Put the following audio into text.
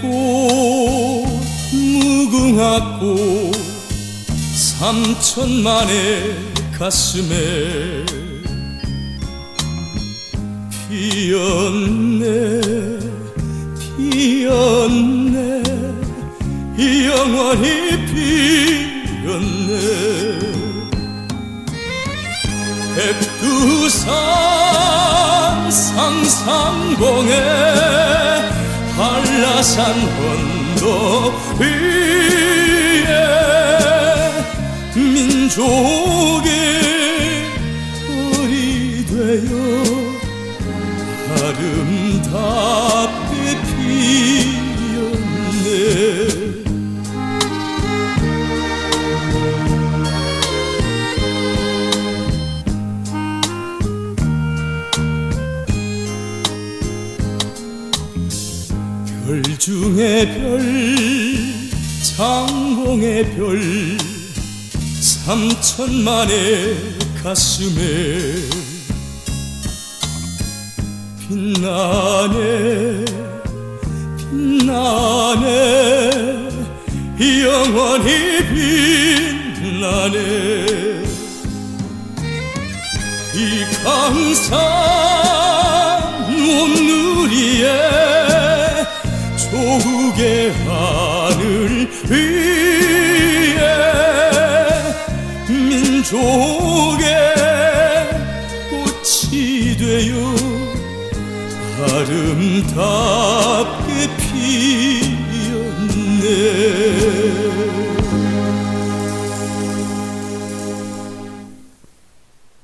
꽃 무궁화 꽃 삼천만의 가슴에 피었네 피었네 영원히 피었네. 백두산 상상봉에 한라산 언덕 위에 민족의 벌이 되어 아름답게 피 별 중에 별 장봉의 별 삼천만의 가슴에 빛나네 빛나네 영원히 빛나네. 이 강산 조국의 하늘 위에 민족의 꽃이 되어 아름답게 피었네